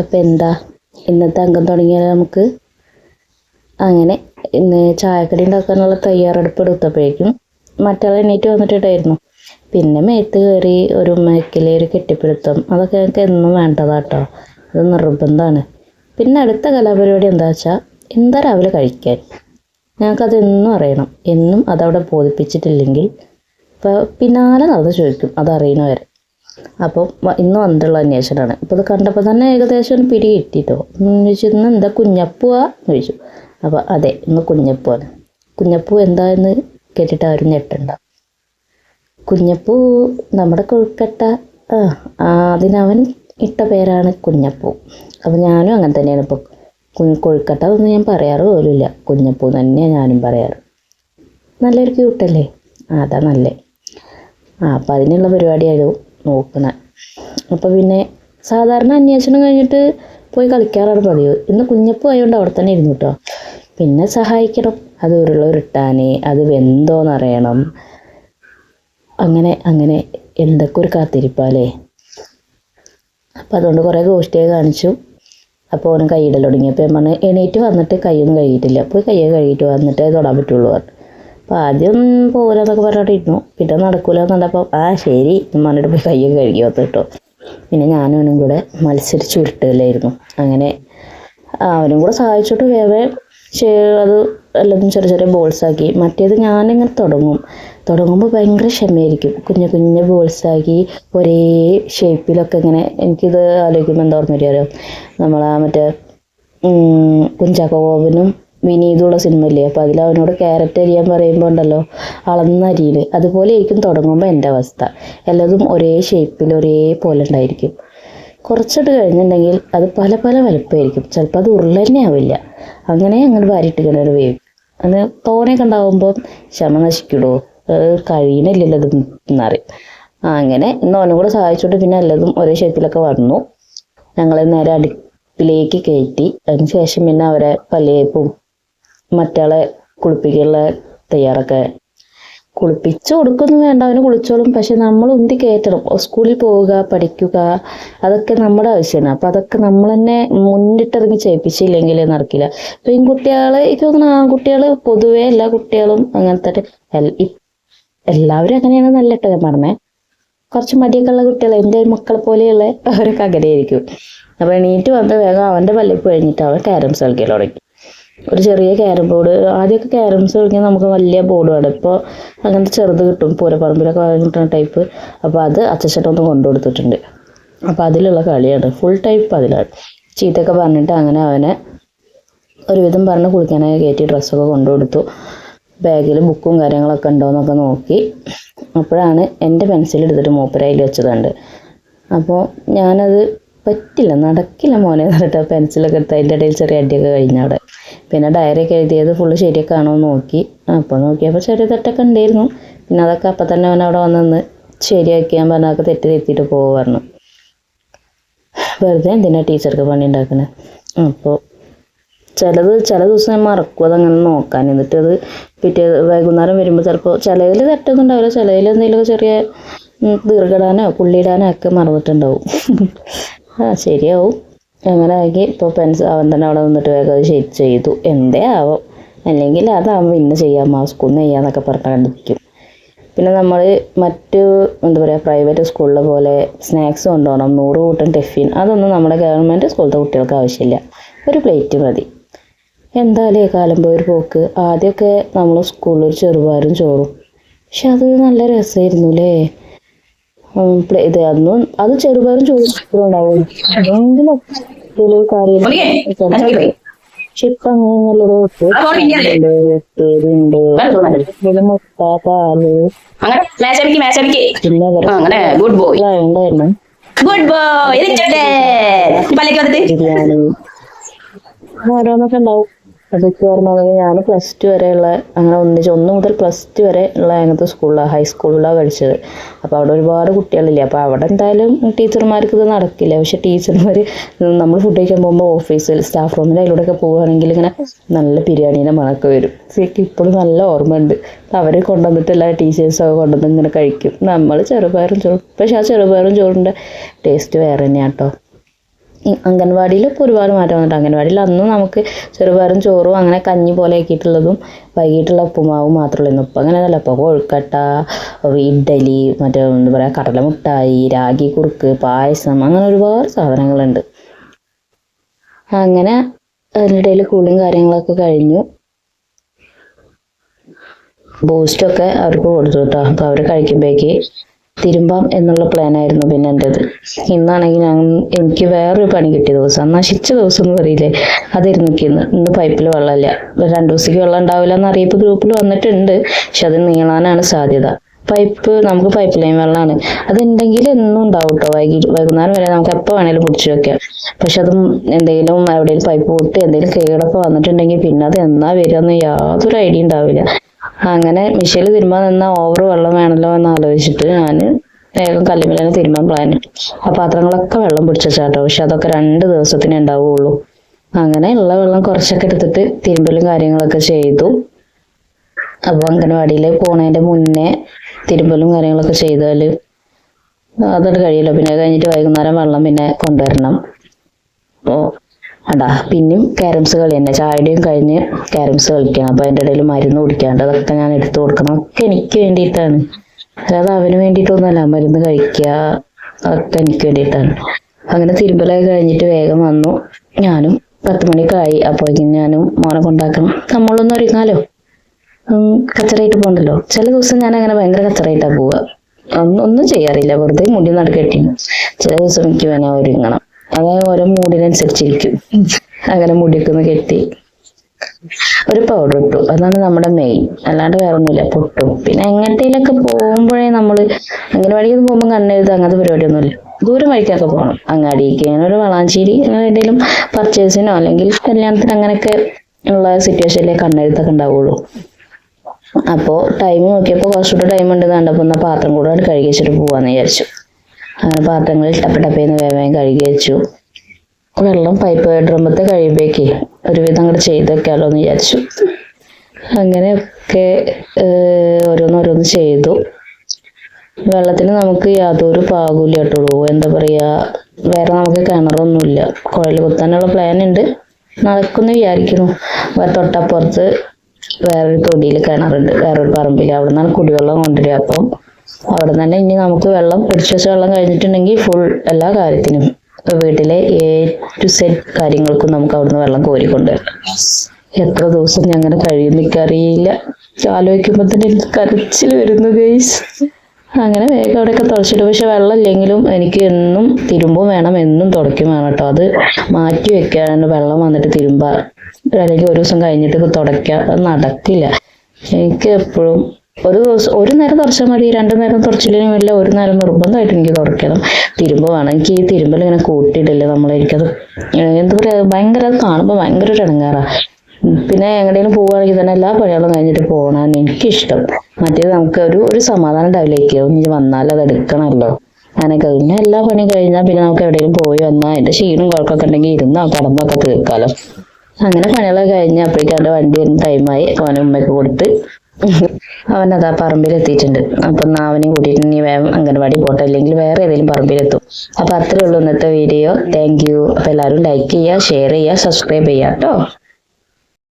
അപ്പം എന്താ? ഇന്നത്തെ അംഗം തുടങ്ങിയാൽ നമുക്ക്? അങ്ങനെ ഇന്ന് ചായക്കടി ഉണ്ടാക്കാനുള്ള തയ്യാറെടുപ്പ് എടുത്തപ്പോഴേക്കും മറ്റാൾ എണീറ്റ് വന്നിട്ടുണ്ടായിരുന്നു. പിന്നെ മേത്ത് കയറി ഒരു ഉമ്മയ്ക്കൽ ഒരു കെട്ടിപ്പിടുത്തം അതൊക്കെ ഞങ്ങൾക്ക് എന്നും വേണ്ടതാട്ടോ. അത് നിർബന്ധമാണ് പിന്നെ അടുത്ത കലാപരിപാടി എന്താ വെച്ചാൽ എന്താ രാവിലെ കഴിക്കാൻ? ഞങ്ങൾക്കത് എന്നും അറിയണം. എന്നും അതവിടെ ബോധിപ്പിച്ചിട്ടില്ലെങ്കിൽ ഇപ്പോൾ പിന്നാലെ നടന്ന് ചോദിക്കും. അതറിയണവരെ. അപ്പോൾ ഇന്ന് വന്നിട്ടുള്ള അന്വേഷണമാണ് ഇപ്പോൾ ഇത് കണ്ടപ്പോൾ തന്നെ ഏകദേശം പിടി കിട്ടിയിട്ടോ ചോദിച്ചു ഇന്ന് എന്താ കുഞ്ഞപ്പുവാ? എന്ന് ചോദിച്ചു. അപ്പോൾ അതെ ഇന്ന് കുഞ്ഞപ്പുവാണ്. കുഞ്ഞപ്പൂ എന്താ എന്ന് കേട്ടിട്ട് ആരും ഞെട്ടണ്ട. കുഞ്ഞപ്പൂ നമ്മുടെ കൊഴുക്കട്ട അതിനവൻ ഇട്ട പേരാണ് കുഞ്ഞപ്പൂ. അപ്പോൾ ഞാനും അങ്ങനെ തന്നെയാണ്. ഇപ്പോൾ കൊഴുക്കട്ട ഒന്നും ഞാൻ പറയാറ് പോലുമില്ല. കുഞ്ഞപ്പൂ തന്നെയാണ് ഞാനും പറയാറ്. നല്ലൊരു ക്യൂട്ടല്ലേ അതാ നല്ലേ. ആ അപ്പം അതിനുള്ള പരിപാടിയായിരുന്നു. നോക്കുന്നത് അപ്പോൾ പിന്നെ സാധാരണ അന്വേഷണം കഴിഞ്ഞിട്ട് പോയി കളിക്കാറാണ് പതിവ്. ഇന്ന് കുഞ്ഞപ്പ് ആയതുകൊണ്ട് അവിടെ തന്നെ ഇരുന്നു കേട്ടോ പിന്നെ സഹായിക്കണം. അത് ഉരുള ഉരുട്ടാൻ അത് വെന്തോന്നറിയണം. അങ്ങനെ അങ്ങനെ എന്തൊക്കെ ഒരു കാത്തിരിപ്പാലേ അപ്പം അതുകൊണ്ട് കുറേ ഗോഷ്ടിയെ കാണിച്ചു. അപ്പോൾ ഓനും കൈയിടൽ തുടങ്ങിയപ്പോൾ ഞാൻ പറഞ്ഞു എണീറ്റ് വന്നിട്ട് കൈയൊന്നും കഴുകിയിട്ടില്ല. പോയി കൈയ്യെ കഴുകിയിട്ട് വന്നിട്ടേ തൊടാൻ പറ്റുള്ളൂ പറഞ്ഞു. അപ്പോൾ ആദ്യം പോരാന്നൊക്കെ പറഞ്ഞിട്ട് ഇരുന്നു പിന്നെ നടക്കൂല എന്നുണ്ടപ്പോൾ ആ ശരി എന്ന് പറഞ്ഞിട്ട് പോയി കയ്യൊക്കെ കഴുകി വന്നു കേട്ടോ. പിന്നെ ഞാനും അവനും കൂടെ മത്സരിച്ച് ഉരുട്ടുകയില്ലായിരുന്നു അങ്ങനെ അവനും കൂടെ സഹായിച്ചിട്ട് വേറെ അത് എല്ലാതും ചെറിയ ചെറിയ ബോൾസ് ആക്കി. മറ്റേത് ഞാനിങ്ങനെ തുടങ്ങും. തുടങ്ങുമ്പോൾ ഭയങ്കര ക്ഷമയായിരിക്കും. കുഞ്ഞു കുഞ്ഞു ബോൾസ് ആക്കി ഒരേ ഷേപ്പിലൊക്കെ ഇങ്ങനെ എനിക്കിത് ആലോചിക്കുമ്പോൾ എന്താ ഓർമ്മ വരിക നമ്മളാ മറ്റേ ഉം, കുഞ്ചാക്കോ ബോബനും വിനീതുള്ള സിനിമയില്ലേ? അപ്പോൾ അതിൽ അവനോട് ക്യാരറ്റ് അരിയാൻ പറയുമ്പോൾ ഉണ്ടല്ലോ അളന്ന അരിയിൽ അതുപോലെ ആയിരിക്കും തുടങ്ങുമ്പോൾ എന്റെ അവസ്ഥ. എല്ലാതും ഒരേ ഷേപ്പിൽ ഒരേ പോലെ ഉണ്ടായിരിക്കും. കുറച്ചിട്ട് കഴിഞ്ഞിട്ടുണ്ടെങ്കിൽ അത് പല പല വലുപ്പമായിരിക്കും. ചിലപ്പോൾ അത് ഉരുള തന്നെ ആവില്ല അങ്ങനെ അങ്ങനെ വാരിയിട്ട് ഇങ്ങനെ വേവ്. അത് തോനെയൊക്കെ ഉണ്ടാവുമ്പോൾ ക്ഷമ നശിക്കിടോ? അത് കഴിയണില്ലല്ലോ അത് എന്നറിയും അങ്ങനെ ഇന്ന് അവനും കൂടെ സഹായിച്ചോട്ട് പിന്നെ എല്ലാതും ഒരേ ഷേപ്പിലൊക്കെ വന്നു. ഞങ്ങൾ നേരെ അടുപ്പിലേക്ക് കയറ്റി അതിന് ശേഷം പിന്നെ അവരെ പല്ലേപ്പും മറ്റാളെ കുളിപ്പിക്കുള്ള തയ്യാറൊക്കെ കുളിപ്പിച്ചു കൊടുക്കൊന്നും വേണ്ട അവന് കുളിച്ചോളും. പക്ഷെ നമ്മൾ ഉന്തി കയറ്റണം. സ്കൂളിൽ പോവുക പഠിക്കുക അതൊക്കെ നമ്മുടെ ആവശ്യമാണ് അപ്പം അതൊക്കെ നമ്മൾ തന്നെ മുന്നിട്ടിറങ്ങി ചെയ്യിപ്പിച്ചില്ലെങ്കിൽ നടക്കില്ല. പെൺകുട്ടികളെ എനിക്ക് തോന്നുന്നു ആൺകുട്ടികൾ പൊതുവേ എല്ലാ കുട്ടികളും അങ്ങനത്തെ എല്ലാവരും അങ്ങനെയാണ് നല്ല കേട്ടോ ഞാൻ പറഞ്ഞേ. കുറച്ച് മടിയൊക്കെ ഉള്ള കുട്ടികൾ എന്റെ മക്കളെ പോലെയുള്ള അവരൊക്കെ അങ്ങനെയായിരിക്കും. അപ്പോൾ എണീറ്റ് വന്ന് വേഗം അവന്റെ പല്ലിപ്പ് കഴിഞ്ഞിട്ട് അവൻ കാരംസ് കളിക്കാൻ തുടങ്ങി. ഒരു ചെറിയ ക്യാരം ബോർഡ് ആദ്യമൊക്കെ ക്യാരംസ് കളിക്കാൻ നമുക്ക് വലിയ ബോർഡ് വേണം. ഇപ്പോൾ അങ്ങനത്തെ ചെറുത് കിട്ടും. പൂരപ്പറമ്പിലൊക്കെ കിട്ടുന്ന ടൈപ്പ് അപ്പോൾ അത് അച്ഛച്ചേട്ടൻ ഒന്ന് കൊണ്ടു കൊടുത്തിട്ടുണ്ട്. അപ്പോൾ അതിലുള്ള കളിയാണ്. ഫുൾ ടൈപ്പ് അതിലാണ്. ചീത്തയൊക്കെ പറഞ്ഞിട്ട് അങ്ങനെ അവനെ ഒരുവിധം പറഞ്ഞ് കുളിക്കാനായി കയറ്റി ഡ്രസ്സൊക്കെ കൊണ്ടു കൊടുത്തു. ബാഗിൽ ബുക്കും കാര്യങ്ങളൊക്കെ ഉണ്ടോ എന്നൊക്കെ നോക്കി. അപ്പോഴാണ് എന്റെ പെൻസിൽ എടുത്തിട്ട് മൂപ്പരയിൽ വെച്ചതുണ്ട്. അപ്പോൾ ഞാനത് പറ്റില്ല. നടക്കില്ല മോനെ. എന്നിട്ട് പെൻസിലൊക്കെ എടുത്ത് അതിന്റെ ഇടയിൽ ചെറിയ അടിയൊക്കെ കഴിഞ്ഞ അവിടെ. പിന്നെ ഡയറിയൊക്കെ എഴുതിയത് ഫുള്ള് ശരിയൊക്കെ ആണോ എന്ന് നോക്കി. അപ്പോൾ നോക്കിയപ്പോൾ ചെറിയ തെറ്റൊക്കെ ഉണ്ടായിരുന്നു. പിന്നെ അതൊക്കെ അപ്പം തന്നെ അവൻ അവിടെ വന്ന് ശരിയാക്കിയാൻ പറഞ്ഞ അതൊക്കെ തെറ്റ് തിരുത്തിയിട്ട് പോകുമായിരുന്നു വെറുതെ എന്തിനാണ് ടീച്ചർക്ക് പണി ഉണ്ടാക്കുന്നത് അപ്പോൾ ചിലത് ചില ദിവസം ഞാൻ മറക്കും അതങ്ങനെ നോക്കാൻ. എന്നിട്ട് അത് പിറ്റേ വൈകുന്നേരം വരുമ്പോൾ ചിലപ്പോൾ ചിലതിൽ തെറ്റൊന്നും ഉണ്ടാവില്ല. ചിലതിൽ എന്തെങ്കിലുമൊക്കെ ചെറിയ ദീർഘിടാനോ പുള്ളിയിടാനോ ഒക്കെ മറന്നിട്ടുണ്ടാവും. ആ ശരിയാവും. അങ്ങനെ ആക്കി ഇപ്പോൾ പെൻസ് അവൻ തന്നെ അവിടെ നിന്നിട്ട് വേഗം അത് ശരി ചെയ്തു. എന്തേ ആവും. അല്ലെങ്കിൽ അതാവുമ്പോൾ ഇന്ന് ചെയ്യാം ആ സ്കൂളിൽ നിന്ന് ചെയ്യാമെന്നൊക്കെ പറഞ്ഞ് കണ്ടിരിക്കും പിന്നെ നമ്മൾ മറ്റ് എന്താ പറയുക പ്രൈവറ്റ് സ്കൂളിലെ പോലെ സ്നാക്സ് കൊണ്ടുപോകണം. നൂറ് കൂട്ടം ടിഫിൻ അതൊന്നും നമ്മുടെ ഗവൺമെന്റ് സ്കൂളിലത്തെ കുട്ടികൾക്ക് ആവശ്യമില്ല. ഒരു പ്ലേറ്റ് മതി. എന്തായാലും ഈ കാലം പോയൊരു പോക്ക്. ആദ്യമൊക്കെ നമ്മൾ സ്കൂളിൽ ഒരു ചെറുപാരും ചോറും. പക്ഷെ അത് നല്ല രസമായിരുന്നു അല്ലേ ഉം, പ്ലേ- ഇത് അത് ചെറുപയറും ചോറും ഉണ്ടാവും കാര്യം അങ്ങനെയുള്ളൊരു മുട്ട പാൽ ഉണ്ടായിരുന്നു. ബിരിയാണി. ഓരോന്നൊക്കെ ഉണ്ടാവും. അതൊക്കെ ഓർമ്മ ഞാൻ പ്ലസ് ടു വരെയുള്ള അങ്ങനെ ഒന്നിച്ച് ഒന്ന് മുതൽ പ്ലസ് ടു വരെ ഉള്ള അങ്ങനത്തെ സ്കൂളിലാണ് ഹൈസ്കൂളിലാണ് പഠിച്ചത്. അപ്പോൾ അവിടെ ഒരുപാട് കുട്ടികളില്ലേ? അപ്പോൾ അവിടെ എന്തായാലും ടീച്ചർമാർക്ക് ഇത് നടക്കില്ല. പക്ഷെ ടീച്ചർമാർ നമ്മൾ ഫുഡ് കഴിക്കാൻ പോകുമ്പോൾ ഓഫീസിൽ സ്റ്റാഫ് റൂമിൽ അതിലൂടെയൊക്കെ പോവുകയാണെങ്കിൽ ഇങ്ങനെ നല്ല ബിരിയാണീന്റെ മണക്ക് വരും. എനിക്ക് ഇപ്പോഴും നല്ല ഓർമ്മയുണ്ട്. അവർ എല്ലാ ടീച്ചേഴ്സൊക്കെ കൊണ്ടുവന്ന് ഇങ്ങനെ കഴിക്കും. നമ്മൾ ചെറുപയറും ചോറും പക്ഷെ ആ ചെറുപയറും ചോറിന്റെ ടേസ്റ്റ് വേറെ തന്നെയാണ് കേട്ടോ ഇപ്പോൾ ഒരുപാട് മാറ്റം വന്നിട്ട് അംഗൻവാടിയിൽ അന്നും നമുക്ക് ചെറുപയറും ചോറും അങ്ങനെ കഞ്ഞി പോലെ ആക്കിയിട്ടുള്ളതും വൈകിട്ടുള്ള ഉപ്പുമാവും മാത്രമേ ഉള്ളൂ. ഇപ്പം അങ്ങനെയല്ല ഇപ്പോൾ കൊഴുക്കട്ട ഇഡ്ഡലി മറ്റേ എന്താ പറയുക കടല മുട്ടായി രാഗി കുറുക്ക് പായസം അങ്ങനെ ഒരുപാട് സാധനങ്ങളുണ്ട്. അങ്ങനെ അതിനിടയിൽ കൂളും കാര്യങ്ങളൊക്കെ കഴിഞ്ഞു. ബൂസ്റ്റൊക്കെ അവർക്ക് കൊടുത്തു കേട്ടോ. അപ്പോൾ അവർ കഴിക്കുമ്പോഴേക്ക് തിരുമ്പാം എന്നുള്ള പ്ലാനായിരുന്നു പിന്നെ എന്റെത് ഇന്നാണെങ്കിൽ ഞാൻ എനിക്ക് വേറൊരു പണി കിട്ടിയ ദിവസം നശിച്ച ദിവസം എന്ന് പറയില്ലേ അതായിരുന്നു എനിക്ക് ഇന്ന്. ഇന്ന് പൈപ്പിൽ വെള്ളമില്ല. രണ്ടു ദിവസത്തേക്ക് വെള്ളം ഉണ്ടാവില്ല എന്ന് അറിയിപ്പ് ഗ്രൂപ്പിൽ വന്നിട്ടുണ്ട്. പക്ഷെ അത് നീളാനാണ് സാധ്യത. പൈപ്പ് നമുക്ക് പൈപ്പ് ലൈൻ വെള്ളമാണ്. അതുണ്ടെങ്കിൽ എന്നും ഉണ്ടാവും കേട്ടോ വൈകി വൈകുന്നേരം വരെ നമുക്ക് എപ്പോൾ വേണേലും പിടിച്ചു വെക്കാം. പക്ഷെ അത് എന്തെങ്കിലും എവിടെയെങ്കിലും പൈപ്പ് പൊട്ടി എന്തെങ്കിലും കേടൊക്കെ വന്നിട്ടുണ്ടെങ്കിൽ പിന്നെ അത് എന്നാ വരിക എന്ന് യാതൊരു ഐഡിയ ഉണ്ടാവില്ല. അങ്ങനെ മിഷേൽ തിരുമ്പാൻ നിന്ന ഓവർ വെള്ളം വേണമല്ലോ എന്ന് ആലോചിച്ചിട്ട് ഞാൻ വേഗം കല്ലുമില്ലാണ് തിരുമ്പാൻ പ്ലാൻ ആ പാത്രങ്ങളൊക്കെ വെള്ളം പിടിച്ചാട്ടോ പക്ഷെ അതൊക്കെ രണ്ട് ദിവസത്തിനേ ഉണ്ടാവുള്ളൂ. അങ്ങനെ ഉള്ള വെള്ളം കുറച്ചൊക്കെ എടുത്തിട്ട് തിരുമ്പലും കാര്യങ്ങളൊക്കെ ചെയ്തു. അപ്പോൾ അംഗനവാടിയിൽ പോണതിന്റെ മുന്നേ തിരുമ്പലും കാര്യങ്ങളൊക്കെ ചെയ്താൽ അതോട് കഴിയില്ല. പിന്നെ കഴിഞ്ഞിട്ട് വൈകുന്നേരം വെള്ളം പിന്നെ കൊണ്ടുവരണം. അപ്പോൾ അടാ പിന്നെയും ക്യാരംസ് കളി തന്നെ. ചായയുടെയും കഴിഞ്ഞ് ക്യാരംസ് കളിക്കണം. അപ്പൊ അതിന്റെ ഇടയിൽ മരുന്ന് കുടിക്കാണ്ട് അതൊക്കെ ഞാൻ എടുത്തു കൊടുക്കണം. ഒക്കെ എനിക്ക് വേണ്ടിയിട്ടാണ്. അല്ലാതെ അവന് വേണ്ടിയിട്ടൊന്നുമല്ല. മരുന്ന് കഴിക്കുക അതൊക്കെ എനിക്ക് വേണ്ടിയിട്ടാണ്. അങ്ങനെ തിരുമ്പലൊക്കെ കഴിഞ്ഞിട്ട് വേഗം വന്നു. ഞാനും പത്ത് മണിയൊക്കെ ആയി അപ്പോഴേക്കും ഞാനും മോനെ കൊണ്ടാക്കണം. നമ്മളൊന്നും ഒരുങ്ങാലോ? കച്ചറായിട്ട് പോകണ്ടല്ലോ ചില ദിവസം ഞാൻ അങ്ങനെ ഭയങ്കര കച്ചറയിട്ടാ പോവുക. ഒന്നും ചെയ്യാറില്ല. വെറുതെ മുടി നടക്കെട്ടി ചില ദിവസം എനിക്ക് വേണേ ഒരുങ്ങണം. അതായത് ഓരോ മൂഡിനനുസരിച്ചിരിക്കും അങ്ങനെ മുടിയൊക്കെ കെട്ടി. ഒരു പൗഡർ ഇട്ടു. അതാണ് നമ്മുടെ മെയിൻ അല്ലാണ്ട് വേറെ ഒന്നുമില്ല പൊട്ടും. പിന്നെ എങ്ങനത്തേലൊക്കെ പോകുമ്പോഴേ നമ്മൾ അംഗനവാടിക്ക് പോകുമ്പോൾ കണ്ണെഴുത്ത് അങ്ങനത്തെ പരിപാടിയൊന്നുമില്ല. ദൂരം വഴിക്കൊക്കെ പോകണം. അങ്ങാടിക്ക് അങ്ങനെ ഒരു വളാഞ്ചേരി അങ്ങനെ എന്തെങ്കിലും പർച്ചേസിനോ അല്ലെങ്കിൽ കല്യാണത്തിന് അങ്ങനെയൊക്കെ ഉള്ള സിറ്റുവേഷനിലേ കണ്ണെഴുത്തൊക്കെ ഉണ്ടാവുള്ളൂ. അപ്പോൾ ടൈം നോക്കിയപ്പോൾ കുറച്ചുകൂടെ ടൈം ഉണ്ടെന്ന് കണ്ടപ്പോൾ എന്നാൽ പാത്രം കൂടെ കഴുകിച്ചിട്ട് പോവാന്ന് വിചാരിച്ചു. അങ്ങനെ പാത്രങ്ങളിൽ ടപ്പടപ്പേന്ന് വേഗം കഴുകി വെച്ചു. വെള്ളം പൈപ്പ് ഡ്രമ്മത്തെ കഴിയുമ്പോഴേക്ക് ഒരുവിധം അങ്ങോട്ട് ചെയ്തൊക്കെയാലോ എന്ന് വിചാരിച്ചു. അങ്ങനെയൊക്കെ ഓരോന്നോരോന്ന് ചെയ്തു. വെള്ളത്തിന് നമുക്ക് യാതൊരു പാകൂല കേട്ടുള്ളൂ എന്താ പറയുക വേറെ നമുക്ക് കിണറൊന്നുമില്ല. കുഴൽ കുത്താനുള്ള പ്ലാൻ ഉണ്ട് നടക്കുമെന്ന് വിചാരിക്കുന്നു. വേറെ തൊട്ടപ്പുറത്ത് വേറൊരു തൊടിയിൽ കിണറുണ്ട്. വേറൊരു പറമ്പിൽ അവിടെ നിന്നാണ് കുടിവെള്ളം കൊണ്ടുവരിക. അപ്പം അവിടെ തന്നെ ഇനി നമുക്ക് വെള്ളം പിടിച്ചു വെച്ച വെള്ളം കഴിഞ്ഞിട്ടുണ്ടെങ്കിൽ ഫുൾ എല്ലാ കാര്യത്തിനും. വീട്ടിലെ എ ടു സെറ്റ് കാര്യങ്ങൾക്കും നമുക്ക് അവിടുന്ന് വെള്ളം കോരിക്കൊണ്ട് എത്ര ദിവസം അങ്ങനെ കഴിയുന്ന എനിക്കറിയില്ല ആലോചിക്കുമ്പോൾ തന്നെ എനിക്ക് കരച്ചിൽ വരുന്നു ഗൈസ് അങ്ങനെ വേഗം അവിടെയൊക്കെ തുടച്ചിട്ട്. പക്ഷെ വെള്ളം ഇല്ലെങ്കിലും എനിക്ക് എന്നും തിരുമ്പും വേണം എന്നും തുടയ്ക്കും വേണം കേട്ടോ. അത് മാറ്റി വെക്കാണ്ട് വെള്ളം വന്നിട്ട് തിരുമ്പ. അല്ലെങ്കിൽ ഒരു ദിവസം കഴിഞ്ഞിട്ട് തുടയ്ക്കുക നടക്കില്ല. എനിക്ക് എപ്പോഴും ഒരു ദിവസം ഒരു നേരം തുറച്ചാൽ മതി. രണ്ടു നേരം തുറച്ചില്ലെങ്കിലും വല്ല ഒരു നേരം നിർബന്ധമായിട്ട് എനിക്ക് തുറക്കണം തിരുമ്പ് വേണം. എനിക്ക് ഈ തിരുമ്പൽ ഇങ്ങനെ കൂട്ടിയിട്ടില്ല ഏഹ് എന്താ പറയുക ഭയങ്കര അത് കാണുമ്പോൾ ഭയങ്കര ഒരു ഇടങ്ങാറാണ് പിന്നെ എങ്ങടെയും പോവുകയാണെങ്കിൽ തന്നെ എല്ലാ പണികളും കഴിഞ്ഞിട്ട് പോകണമെന്ന് എനിക്കിഷ്ടം. മറ്റേത് നമുക്ക് ഒരു ഒരു സമാധാനം ഉണ്ടാവില്ലേക്ക് ഇനി വന്നാൽ അത് എടുക്കണമല്ലോ. അങ്ങനെയൊക്കെ പിന്നെ എല്ലാ പണിയും കഴിഞ്ഞാൽ പിന്നെ നമുക്ക് എവിടെയെങ്കിലും പോയി വന്നാൽ അതിന്റെ ക്ഷീണം കുഴപ്പമൊക്കെ ഉണ്ടെങ്കിൽ ഇരുന്നോ കടന്നൊക്കെ തീർക്കാലോ. അങ്ങനെ പണികളൊക്കെ കഴിഞ്ഞ് അപ്പോഴേക്കും അവന്റെ വണ്ടി ടൈമായി അവനെ ഉമ്മയ്ക്ക് കൊടുത്ത് അവനതാ പറമ്പിൽ എത്തിയിട്ടുണ്ട് അപ്പൊ നാവിനെ കൂട്ടിയിട്ട് ഇനി വേഗം അംഗൻവാടി പോട്ടെ. അല്ലെങ്കിൽ വേറെ ഏതെങ്കിലും പറമ്പിലെത്തും. അപ്പൊ അത്രേ ഉള്ളൂ ഇന്നത്തെ വീഡിയോ താങ്ക് യു അപ്പൊ എല്ലാവരും ലൈക്ക് ചെയ്യുക ഷെയർ ചെയ്യുക സബ്സ്ക്രൈബ് ചെയ്യുക. കേട്ടോ.